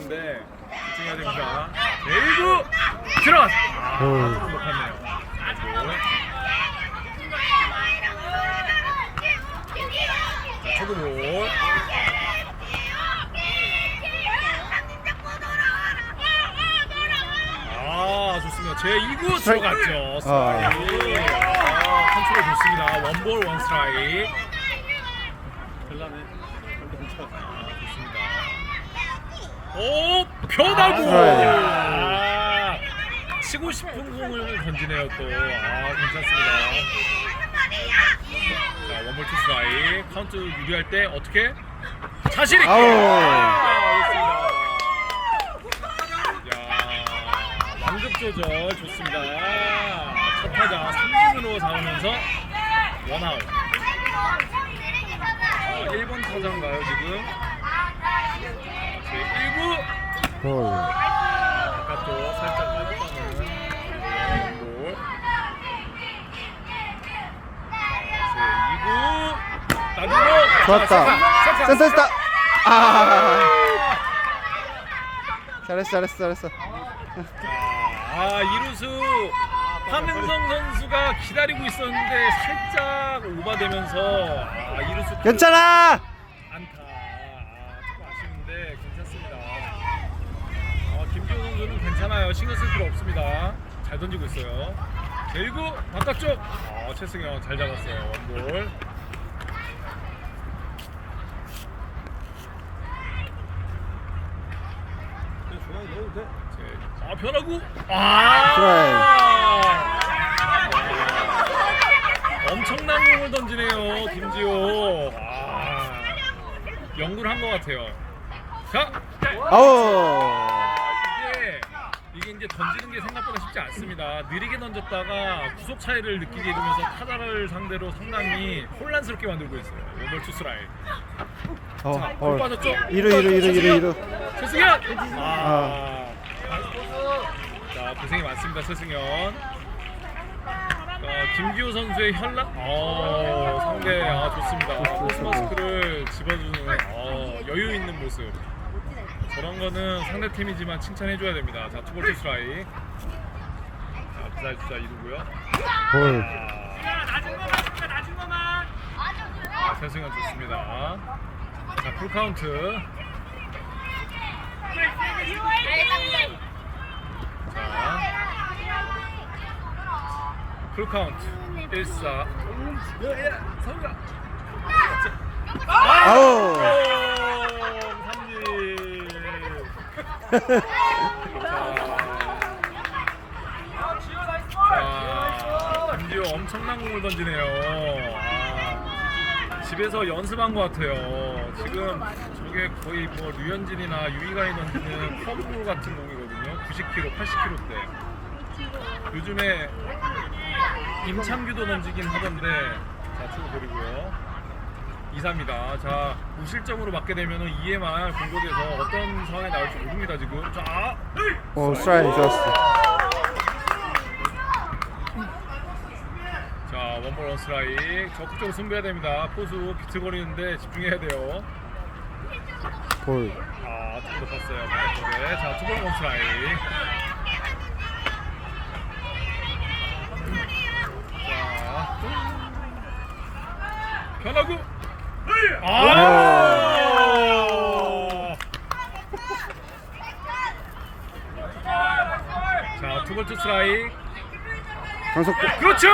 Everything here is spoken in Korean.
있었는데 집중해야 됩니다. 제1구 들어갔. 아. 조금 높았네요. 볼. 자, 초구 볼. 아, 좋습니다. 제 2구 스트라이크. 들어갔죠. 스트라이크. 아, 컨트롤 좋습니다. 원볼 원 스트라이크. 별나네. 아. 오, 변하고. 스트라이크. 아, 치고 싶은 공을 던지네요 또. 아, 괜찮습니다. 자, 원볼 투 스트라이크. 카운트 유리할 때 어떻게? 자신 있게. 아. 야, 완급 조절 좋습니다. 첫 타자 3진으로 잡으면서 원아웃. 아, 1번 타자인가요 지금? 제 1구 볼. 바깥쪽 살짝 빠졌다는 볼. 제 2구 나중으로 좋았다. 센터 있다. 아. 잘했어, 잘했어, 잘했어. 아 이루수 함은성 선수가 기다리고 있었는데 살짝 오바되면서 아 이루수 괜찮아. 안타 아, 조금 아쉬운데 괜찮습니다. 어, 김지호 선수는 괜찮아요. 신경 쓸 필요 없습니다. 잘 던지고 있어요. 제1구 바깥쪽 어, 최승현 잘 잡았어요. 원볼 제- 아 변하고 아 엄청난 공을 던지네요 김지호 아 연구를 한 것 같아요 자 아우. 이제 던지는 게 생각보다 쉽지 않습니다 느리게 던졌다가 구속 차이를 느끼게 되면서 타자를 상대로 상당히 혼란스럽게 만들고 있어요 오벌 투스라이 어, 자, 공 볼. 빠졌죠? 이루, 이루, 이루, 이루, 이루. 최승현! 아. 자, 고생이 많습니다, 최승현. 어, 김기호 선수의 현락, 어, 상대, 아, 좋습니다. 포스 마스크를 집어주는, 어, 여유 있는 모습. 저런 거는 상대 팀이지만 칭찬해줘야 됩니다. 자, 투볼 투 스트라이. 자, 기다려주자, 이루고요. 볼. 아, 최승현 좋습니다. 자, 풀 카운트. 자, 풀 카운트 1, 4 서울가 아우. 삼진 자, 김지호 엄청난 공을 던지네요. 아, 집에서 연습한 것 같아요. 지금 저게 거의 뭐 류현진이나 유이가이 던지는 커브 같은 공이거든요. 90kg, 80kg대. 요즘에 임창규도 던지긴 하던데 자 축구 버리고요 2사입니다. 자 무실점으로 맞게 되면 EMR 공격에서 어떤 상황이 나올지 모릅니다 지금. 자 오, 스트라이크 좋았어. 자 원볼 원스트라이크. 적극적으로 승부해야 됩니다. 포수 비틀거리는데 집중해야 돼요. 볼. 아 조금 높았어요. 바깥쪽에. 자 투볼 원스트라이크. 자 변하고 아 자, 두 번째 스트라이크. 강속. 그렇죠!